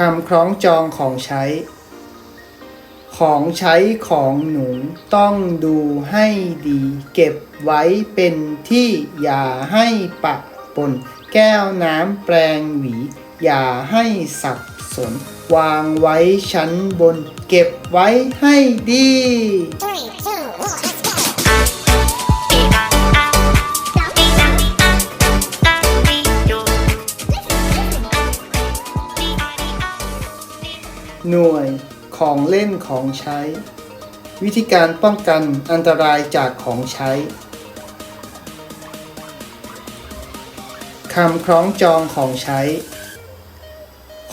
คำคล้องจองของใช้ ของใช้ของหนูต้องดูให้ดี เก็บไว้เป็นที่อย่าให้ปะปน แก้วน้ำแปรงหวี อย่าให้สับสน วางไว้ชั้นบน เก็บไว้ให้ดี หน่วยของเล่นของใช้ วิธีการป้องกันอันตรายจากของใช้คำคล้องจองของใช้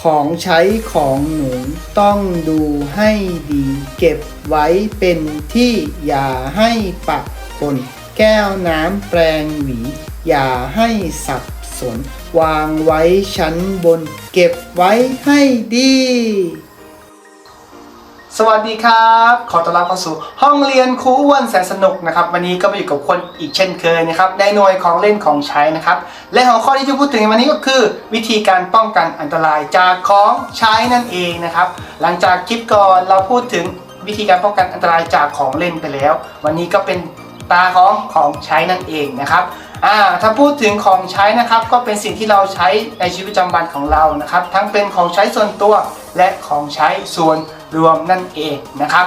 ของใช้ของหนูต้องดูให้ดีเก็บไว้เป็นที่อย่าให้ปะปนแก้วน้ำแปรงหวี อย่าให้สับสน วางไว้ชั้นบน เก็บไว้ให้ดี สวัสดีครับ ขอต้อนรับเข้าสู่ห้องเรียนครูอ้วนแสนสนุกนะครับ วันนี้ก็มาอยู่กับคนอีกเช่นเคยนะครับในหน่วยของเล่นของใช้นะครับ และหัวข้อที่จะพูดถึงในวันนี้ก็คือ วิธีการป้องกันอันตรายจากของใช้นั่นเองนะครับ หลังจากคลิปก่อนเราพูดถึงวิธีการป้องกันอันตรายจากของเล่นไปแล้ว วันนี้ก็เป็น ตาของของใช้นั่นเองนะครับอ่าถ้าพูดถึงของใช้นะครับก็เป็นสิ่งที่เราใช้ในชีวิตประจำวันของเรานะครับ ทั้งเป็นของใช้ส่วนตัวและของใช้ส่วนรวมนั่นเองนะครับ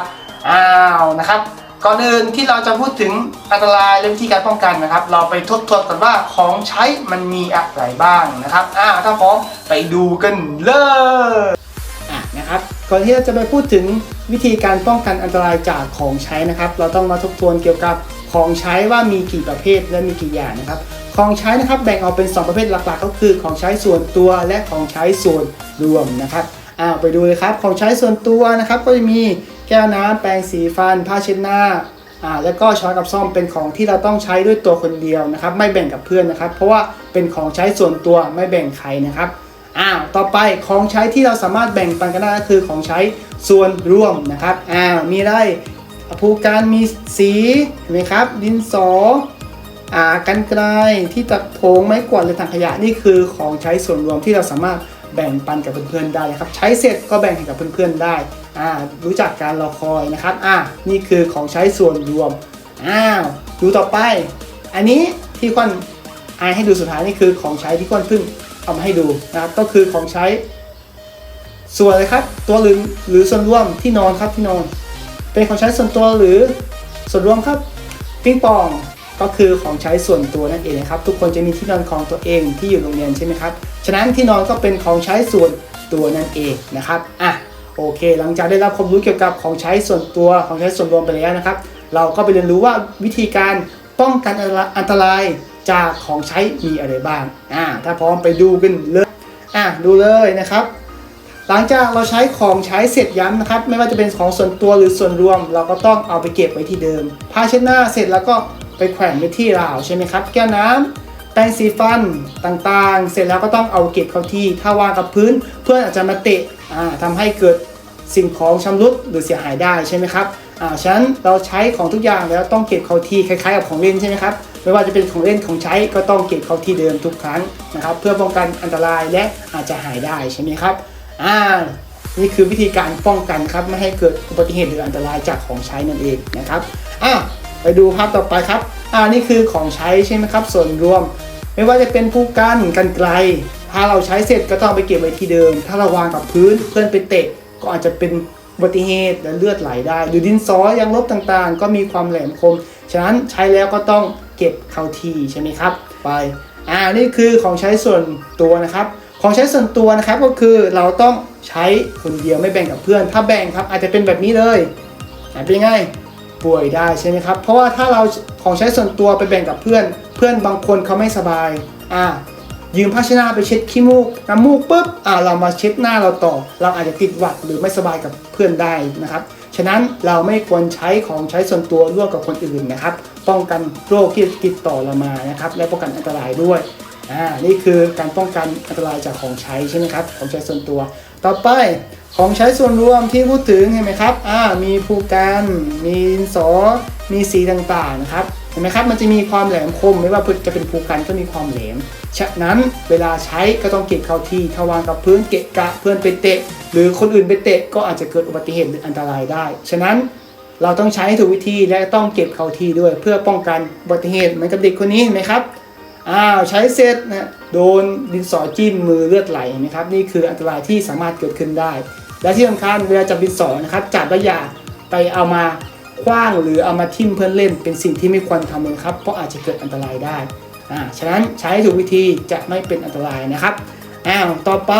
อ้าวนะครับก่อนอื่นที่เราจะพูดถึงอันตรายและวิธีการป้องกันนะครับ เราไปทบทวนกันว่าของใช้มันมีอะไรบ้างนะครับอ่าถ้าพร้อมไปดูกันเลยอะนะครับก่อนที่เราจะไปพูดถึงวิธีการป้องกันอันตรายจากของใช้นะครับ เราต้องมาทบทวนเกี่ยวกับ ของใช้ว่ามีกี่ประเภทและมีกี่อย่างนะครับ ของใช้นะครับแบ่งออกเป็น 2 ประเภทหลักๆ ก็คือของใช้ส่วนตัวและของใช้ส่วนรวมนะครับอ้าวไปดูเลยครับของใช้ส่วนตัวนะครับ ก็จะมีแก้วน้ำแปรงสีฟัน ผ้าเช็ดหน้าอ่าแล้วก็ช้อนกับซ่อมเป็นของที่เราต้องใช้ด้วยตัวคนเดียวนะครับ ไม่แบ่งกับเพื่อนนะครับ เพราะว่าเป็นของใช้ส่วนตัวไม่แบ่งใครนะครับอ้าวต่อไปของใช้ที่เราสามารถแบ่งปันกันได้ก็คือของใช้ส่วนรวมนะครับอ้าวมีอะไร ภูการมีสีเห็นไหมครับ ดินสออ่ากันไกลที่ตัดโถงไม้กวาดหรือถังขยะนี่คือของใช้ส่วนรวมที่เราสามารถแบ่งปันกับเพื่อนๆได้นะครับ ใช้เสร็จก็แบ่งให้กับเพื่อนๆได้อ่ารู้จักการรอคอยนะครับอ่านี่คือของใช้ส่วนรวมอ้าวดูต่อไป อันนี้ที่ควนอายให้ดูสุดท้ายนี่คือของใช้ที่ควนเพิ่งเอามาให้ดูนะครับก็คือของใช้ส่วนเลยครับ ตัวหรือหรือส่วนรวมที่นอนครับที่นอน เป็นของใช้ส่วนตัวหรือส่วนรวมครับปิงปองก็คือของใช้ส่วนตัวนั่นเองนะครับ ทุกคนจะมีที่นอนของตัวเองที่อยู่โรงเรียนใช่ไหมครับฉะนั้นที่นอนก็เป็นของใช้ส่วนตัวนั่นเองนะครับอะโอเค หลังจากได้รับความรู้เกี่ยวกับของใช้ส่วนตัวของใช้ส่วนรวมไปแล้วนะครับ เราก็ไปเรียนรู้ว่าวิธีการป้องกันอันตรายจากของใช้มีอะไรบ้างอ่าถ้าพร้อมไปดูกันเลยอะดูเลยนะครับ หลังจากเราใช้ของใช้เสร็จย้ำนะครับ ไม่ว่าจะเป็นของส่วนตัวหรือส่วนรวม เราก็ต้องเอาไปเก็บไว้ที่เดิมผ้าเช็ดหน้าเสร็จแล้วก็ไปแขวนไว้ที่ราวใช่ไหมครับ แก้วน้ำแปรงสีฟันต่างๆ เสร็จแล้วก็ต้องเอาเก็บเข้าที่ ถ้าวางกับพื้นเพื่อนอาจจะมาเตะอ่าทำให้เกิดสิ่งของชำรุดหรือเสียหายได้ใช่ไหมครับอ่าฉะนั้นเราใช้ของทุกอย่างแล้วต้องเก็บเข้าที่คล้ายๆกับของเล่นใช่ไหมครับไม่ว่าจะเป็นของเล่นของใช้ก็ต้องเก็บเข้าที่เดิมทุกครั้งนะครับ เพื่อป้องกันอันตรายและอาจจะหายได้ใช่ไหมครับ อ่านี่คือวิธีการป้องกันครับไม่ให้เกิดอุบัติเหตุหรืออันตรายจากของใช้นั่นเองนะครับอ่าไปดูภาพต่อไปครับอ่านี่คือของใช้ใช่ไหมครับ ส่วนรวม ไม่ว่าจะเป็นผู้กันกันไกล ถ้าเราใช้เสร็จก็ต้องไปเก็บไว้ที่เดิม ถ้าเราวางกับพื้นเพื่อนไปเตะก็อาจจะเป็นอุบัติเหตุและเลือดไหลได้ หรือดินสอยางลบต่างๆ ก็มีความแหลมคม ฉะนั้นใช้แล้วก็ต้องเก็บเข้าที่ใช่ไหมครับ ไปอ่านี่คือของใช้ส่วนตัวนะครับ ของใช้ส่วนตัวนะครับก็คือเราต้องใช้คนเดียวไม่แบ่งกับเพื่อน ถ้าแบ่งครับอาจจะเป็นแบบนี้เลยอะเป็นยังไงป่วยได้ใช่ไหมครับ เพราะว่าถ้าเราของใช้ส่วนตัวไปแบ่งกับเพื่อน เพื่อนบางคนเขาไม่สบาย อ่า ยืมผ้าชน้าไปเช็ดขี้มูกน้ำมูกปุ๊บ อ่า เรามาเช็ดหน้าเราต่อ เราอาจจะติดหวัดหรือไม่สบายกับเพื่อนได้นะครับ ฉะนั้นเราไม่ควรใช้ของใช้ส่วนตัวร่วมกับคนอื่นนะครับ ป้องกันโรคที่ติดต่อเรามานะครับ และป้องกันอันตรายด้วย อ่านี่คือการป้องกันอันตรายจากของใช้ใช่ไหมครับของใช้ส่วนตัว ต่อไปของใช้ส่วนรวมที่พูดถึงเห็นไหมครับอ่ามีภูกันมีสอมีสีต่างๆนะครับเห็นไหมครับมันจะมีความแหลมคมไม่ว่าจะเป็นภูกันก็มีความแหลม ฉะนั้นเวลาใช้ก็ต้องเก็บเข้าที่ถ้าวางกับพื้นเกะกะเพื่อนไปเตะ หรือคนอื่นไปเตะก็อาจจะเกิดอุบัติเหตุหรืออันตรายได้ ฉะนั้นเราต้องใช้ถูกวิธีและต้องเก็บเข้าที่ด้วย เพื่อป้องกันอุบัติเหตุเหมือนกับเด็กคนนี้เห็นไหมครับ อ้าวใช้เสร็จนะโดนดินสอจิ้มมือเลือดไหลเห็นะครับนี่คืออันตรายที่สามารถเกิดขึ้นได้ และที่สำคัญเวลาจับดินสอนะครับจับแล้วอย่าไปเอามาคว้างหรือเอามาทิ่มเพื่อนเล่นเป็นสิ่งที่ไม่ควรทำเลยครับเพราะอาจจะเกิดอันตรายได้อ่าฉะนั้นใช้ถูกวิธีจะไม่เป็นอันตรายนะครับอ้าวต่อไป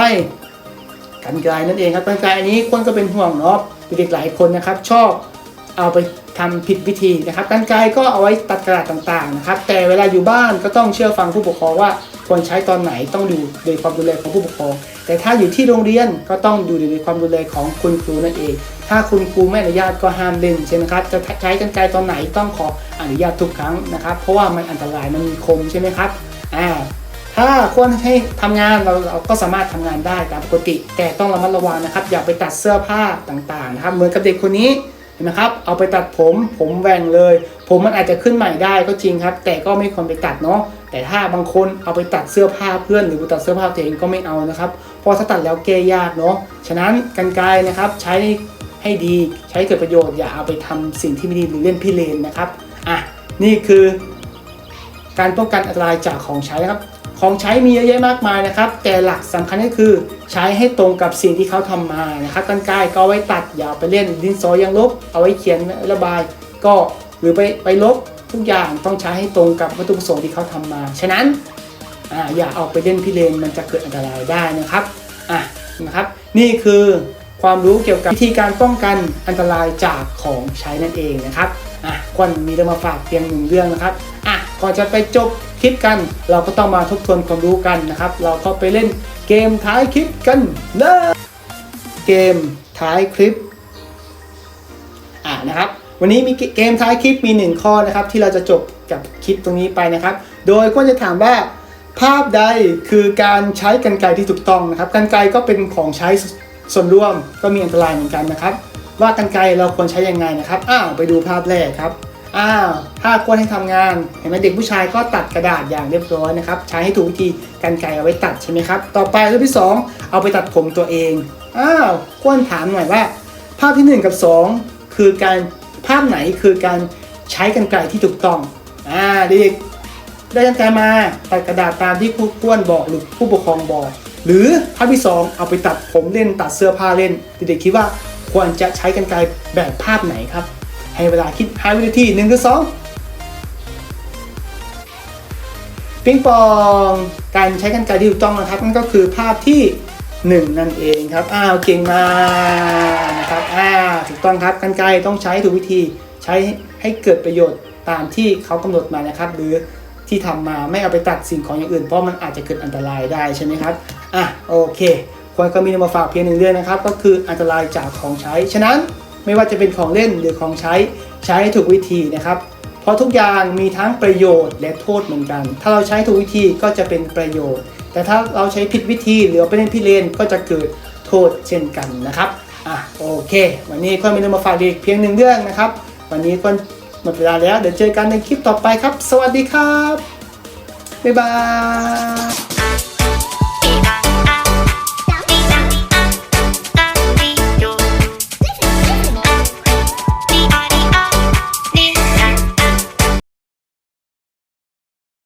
กันไกลนั่นเองครับกันไกลอันนี้คนก็เป็นห่วงเนาะเด็กหลายคนนะครับชอบ เอาไปทำผิดวิธีนะครับกันไกรก็เอาไว้ตัดกระดาษต่างๆนะครับ แต่เวลาอยู่บ้านก็ต้องเชื่อฟังผู้ปกครองว่าควรใช้ตอนไหนต้องดูโดยความดูแลของผู้ปกครอง แต่ถ้าอยู่ที่โรงเรียนก็ต้องดูโดยความดูแลของคุณครูนั่นเอง ถ้าคุณครูไม่อนุญาตก็ห้ามเล่นใช่ไหมครับ จะใช้กันไกรตอนไหนต้องขออนุญาตทุกครั้งนะครับ เพราะว่ามันอันตรายมันมีคมใช่ไหมครับอ่าถ้าควรให้ทำงานเราเราก็สามารถทำงานได้ตามปกติ แต่ต้องระมัดระวังนะครับ อย่าไปตัดเสื้อผ้าต่างๆนะครับเหมือนกับเด็กคนนี้ ห็นไหมครับ เอาไปตัดผม ผมแหว่งเลย ผมมันอาจจะขึ้นใหม่ได้ก็จริงครับ แต่ก็ไม่ควรไปตัดเนาะ แต่ถ้าบางคนเอาไปตัดเสื้อผ้าเพื่อนหรือไปตัดเสื้อผ้าตัวเองก็ไม่เอานะครับ เพราะถ้าตัดแล้วแก้ยากเนาะ ฉะนั้นกันไกรนะครับใช้ให้ดีใช้เกิดประโยชน์อย่าเอาไปทำสิ่งที่ไม่ดีหรือเล่นพี่เลนนะครับ อะ นี่คือ การป้องกันอันตรายจากของใช้นะครับ ของใช้มีเยอะแยะมากมายนะครับ แต่หลักสำคัญก็คือใช้ให้ตรงกับสิ่งที่เขาทำมานะครับกันไกรก็เอาไว้ตัดอย่าไปเล่นดินสอยังลบ เอาไว้เขียนระบาย ก็หรือไปไปลบทุกอย่างต้องใช้ให้ตรงกับวัตถุประสงค์ที่เขาทำมา ฉะนั้นอ่าอย่าเอาไปเล่นพิเรนมันจะเกิดอันตรายได้นะครับอะนะครับ นี่คือความรู้เกี่ยวกับวิธีการป้องกันอันตรายจากของใช้นั่นเองนะครับอะควนมีเรื่องมาฝากเพียงหนึ่งเรื่องนะครับอะก่อนจะไปจบ คลิปกัน เราก็ต้องมาทบทวนความรู้กันนะครับ เราก็ไปเล่นเกมท้ายคลิปกันเลยเกมท้ายคลิปอ่านะครับ วันนี้มีเกมท้ายคลิปมี 1 ข้อนะครับ ที่เราจะจบกับคลิปตรงนี้ไปนะครับ โดยก็จะถามว่าภาพใดคือการใช้กันไกที่ถูกต้องนะครับกันไกก็เป็นของใช้ส่วนร่วมก็มีอันตรายเหมือนกันนะครับ ว่ากันไกเราควรใช้ยังไงนะครับอ้าวไปดูภาพแรกครับ อ้าวถ้าควรให้ทำงานเห็นไหมเด็กผู้ชายก็ตัดกระดาษอย่างเรียบร้อยนะครับใช้ให้ถูกวิธีกันไกเอาไว้ตัดใช่ไหมครับต่อไปเรูปที่สองเอาไปตัดผมตัวเองอ้าวควรถามหน่อยว่า ภาพที่ 1 กับ 2 คือการภาพไหนคือการใช้กันไกที่ถูกต้องอ่าเด็กได้กันไกมาตัดกระดาษตามที่ครูก้วนบอกหรือผู้ปกครองบอก หรือภาพที่ 2 เอาไปตัดผมเล่นตัดเสื้อผ้าเล่นเด็กๆคิดว่าควรจะใช้กันไกแบบภาพไหนครับ ให้เวลาคิด5วินาที1หรือ2ปิงปองการใช้กันไกรที่ถูกต้องนะครับนั่นก็คือภาพที่ 1 นั่นเองครับอ้าวเก่งมากนะครับอ้าวถูกต้องครับกันไกรต้องใช้ถูกวิธีใช้ให้เกิดประโยชน์ตามที่เขากำหนดมานะครับ หรือที่ทำมาไม่เอาไปตัดสิ่งของอย่างอื่นเพราะมันอาจจะเกิดอันตรายได้ใช่ไหมครับอะโอเคควรก็มีนำมาฝากเพียงหนึ่งเรื่องนะครับ ก็คืออันตรายจากของใช้ฉะนั้น ไม่ว่าจะเป็นของเล่นหรือของใช้ใช้ให้ถูกวิธีนะครับ เพราะทุกอย่างมีทั้งประโยชน์และโทษเหมือนกัน ถ้าเราใช้ถูกวิธีก็จะเป็นประโยชน์ แต่ถ้าเราใช้ผิดวิธีหรือเอาไปเล่นพิเรนก็จะเกิดโทษเช่นกันนะครับอะโอเค วันนี้ก็มีเรื่องมาฝากอีกเพียงหนึ่งเรื่องนะครับ วันนี้ก็หมดเวลาแล้วเดี๋ยวเจอกันในคลิปต่อไปครับ สวัสดีครับบ๊ายบาย